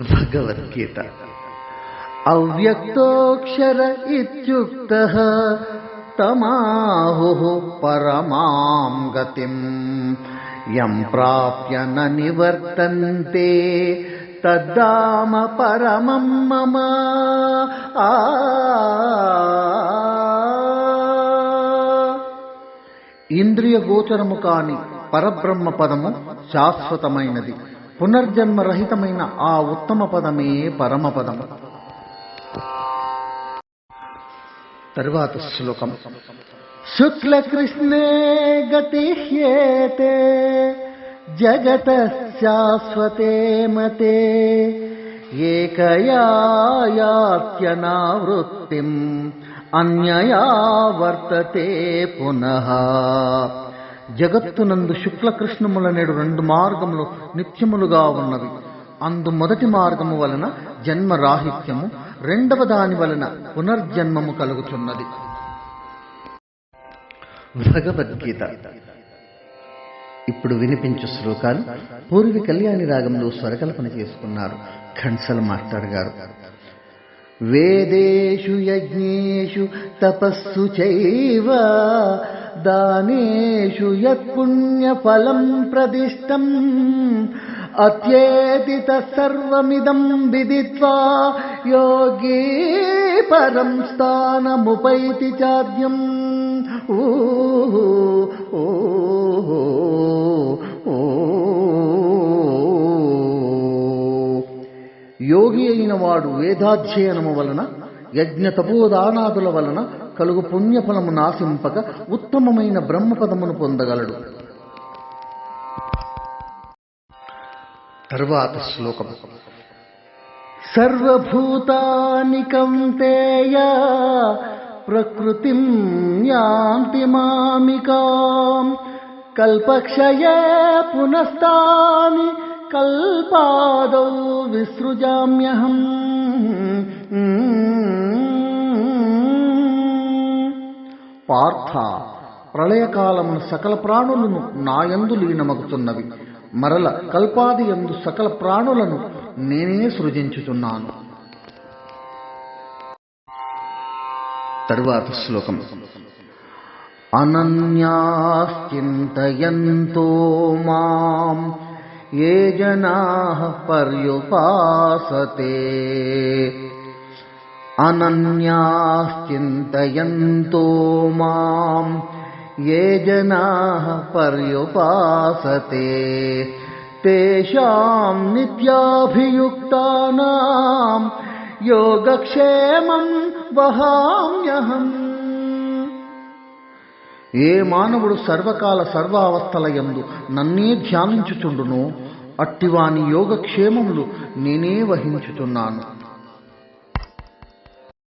భగవద్గీత అవ్యక్తోక్షర ఇుక్త తమాహు పరమాం గతిం యం ప్రాప్య నివర్తంతే తద్దామ పరమం మమ ఆ ఇంద్రియ గోచరము కాని పరబ్రహ్మ పదము శాశ్వతమైనది పునర్జన్మ రహితమైన ఆ ఉత్తమ పదమే పరమ పదము తరువాత శ్లోకం శుక్లకృష్ణే గతిహ్యేతే జగత శాశ్వతే మతే ఏకయాత్యనావృత్తిం అన్యయా వర్తతే పునః జగత్తునందు శుక్లకృష్ణముల నేడు రెండు మార్గములు నిత్యములుగా ఉన్నవి. అందు మొదటి మార్గము వలన జన్మ రాహిత్యము రెండవ దాని వలన పునర్జన్మము కలుగుతున్నది. భగవద్గీత. ఇప్పుడు వినిపించు శ్లోకాలు పూర్వి కళ్యాణి రాగంలో స్వరకల్పన చేసుకున్నారు. ఖండ్సల మాస్టర్ గారు. వేదేషు యజ్ఞేషు తపస్సు చైవ దానేషు యత్పుణ్యఫలం ప్రదిష్టం. అత్యేతి తత్సర్వమిదం విదిత్వా యోగీ పరం స్థానముపైతి చాద్యం. ఓ యోగి అయిన వాడు వేదాధ్యయనము వలన యజ్ఞ తపోదానాదుల వలన కలుగు పుణ్యఫలము నాశింపక ఉత్తమమైన బ్రహ్మపదమును పొందగలడు. తరువాత శ్లోకం. సర్వభూతాని కంతేయ ప్రకృతిం యాంతి మామికాం కల్పక్షయ పునస్తాని కల్పాదౌ విసృజామ్యహం. పార్థ ప్రళయకాలమున సకల ప్రాణులను నాయందు లీనమగుతున్నవి. మరల కల్పాది యందు సకల ప్రాణులను నేనే సృజించుచున్నాను. తరువాత శ్లోకం. అనన్యాశ్చింతయంతో మాం ये जना पर्युपासते। अनन्याश्चिन्तयन्तो माम् ये जनाः पर्युपासते। तेषाम् नित्याभियुक्तानाम् योगक्षेमम् वहाम्यहम्। ఏ మానవుడు సర్వకాల సర్వావస్థలయందు నన్నే ధ్యానించుచుండునో అట్టివాని యోగక్షేమములు నేనే వహించుతున్నాను